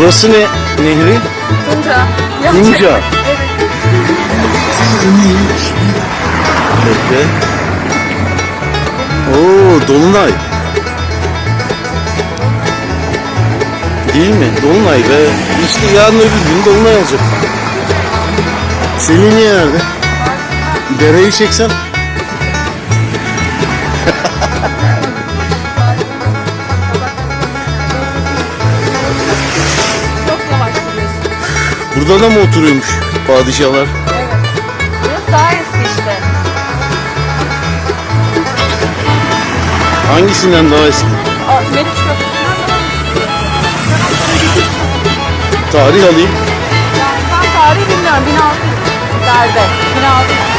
Burası ne? Nehri? Tunca. Tunca. Evet. Bekle. Oo Dolunay. Değil mi? Dolunay be. İşte yarın öbür gün Dolunay olacak. Selin nerede? Dereyi çeksen. Burada da mı oturuyormuş padişahlar? Evet. Burası daha eski işte. Hangisinden daha eski? Aa, Meriç Köprüsü'nden daha eski. Tarih alayım. Yani tam tarihi bilmiyorum. 1600'lerde. 1600.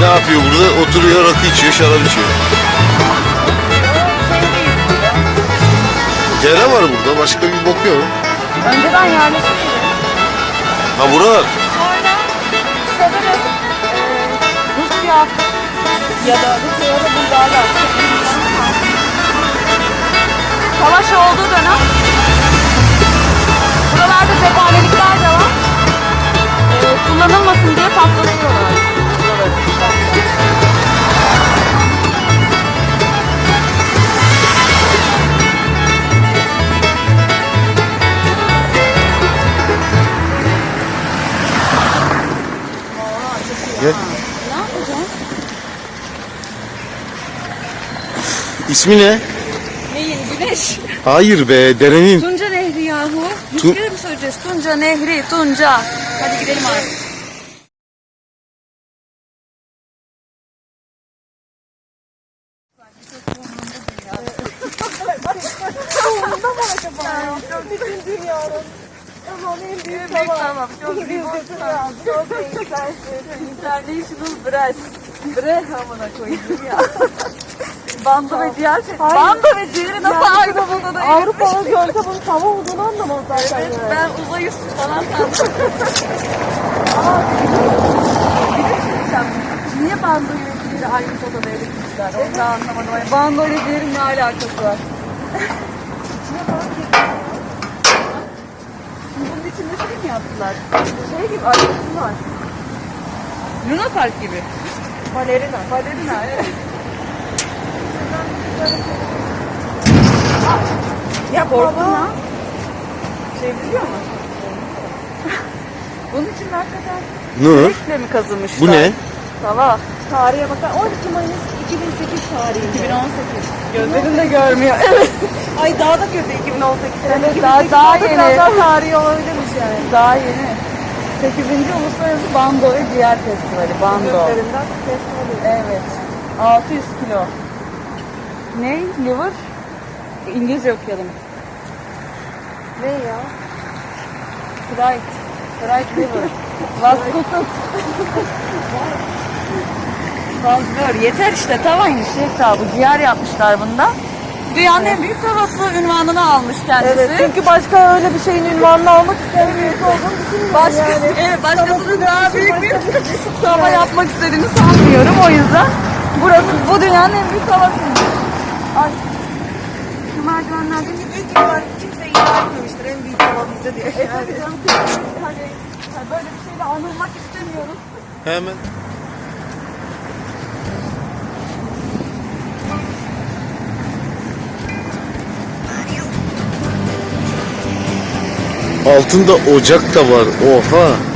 Ne yapıyor burada? Oturuyor, rakı içiyor, şarap içiyor. Dere var burada. Başka bir bok yok. Önceden yerleşik Ha buralar. Sonra sanırım eee Rusya ya da Rusya ya da Bulgarlar. Savaş olduğu dönem İsmi ne? Neyin? Güneş. Hayır be, derenin. Tunca Nehri yahu. Yüz Tu- kere mi söyleyeceğiz? Tunca Nehri, Tunca. Hadi gidelim artık. International Breast. Bre hamına koyayım ya. Bando ve ciğer set. Bando ve ciğeri nasıl aynı odada Avrupa'nın gölde bunun tava olduğunu anlamaz zaten Evet, yani. ben uzay üstü falan sandım. Niye bando ile ciğeri aynı odada eritmişler? Onu da anlamadım. Yani bando ile ciğerin ne alakası var? Bunun içinde şey mi yaptılar? Şey gibi ayrıntı var. Luna Park gibi. Balerina. Balerina evet. Yapma Korktun bu. ha? Şey biliyor musun? Bunun için hakikaten Nur. Ekle mi kazılmışlar? Bu ne? Sabah. Tarihe bakar. 12 Mayıs 2008 tarihinde. 2018. Gözlerim de görmüyor. Evet. Ay daha da kötü 2018. Evet, daha- daha yeni. Biraz daha tarihi olabilirmiş yani. Daha yeni. 8. Uluslararası Bando ve Ciğer Festivali. Bando. Oluyor. Evet. 600 kilo. Ne? Liver? İngilizce okuyalım. Ne ya? Fried. Fried liver. Was gut. Fazla yeter işte tavaymış bu ciğer yapmışlar bunda. Dünyanın en büyük tavası ünvanını almış kendisi. Evet çünkü başka öyle bir şeyin ünvanını almak isteyen birisi olduğunu düşünmüyorum Başka, yani. evet, başkasının daha büyük bir bir tava yapmak istediğini sanmıyorum o yüzden. Burası bu dünyanın en büyük tavasıymış. Ay. Şu merdivenlerden Büyük ihtimal kimse iddia etmemiştir en büyük bizde diye. E tabii canım. Hani, hani böyle bir şeyle anılmak istemiyoruz. Hemen. Altında ocak da var. Oha.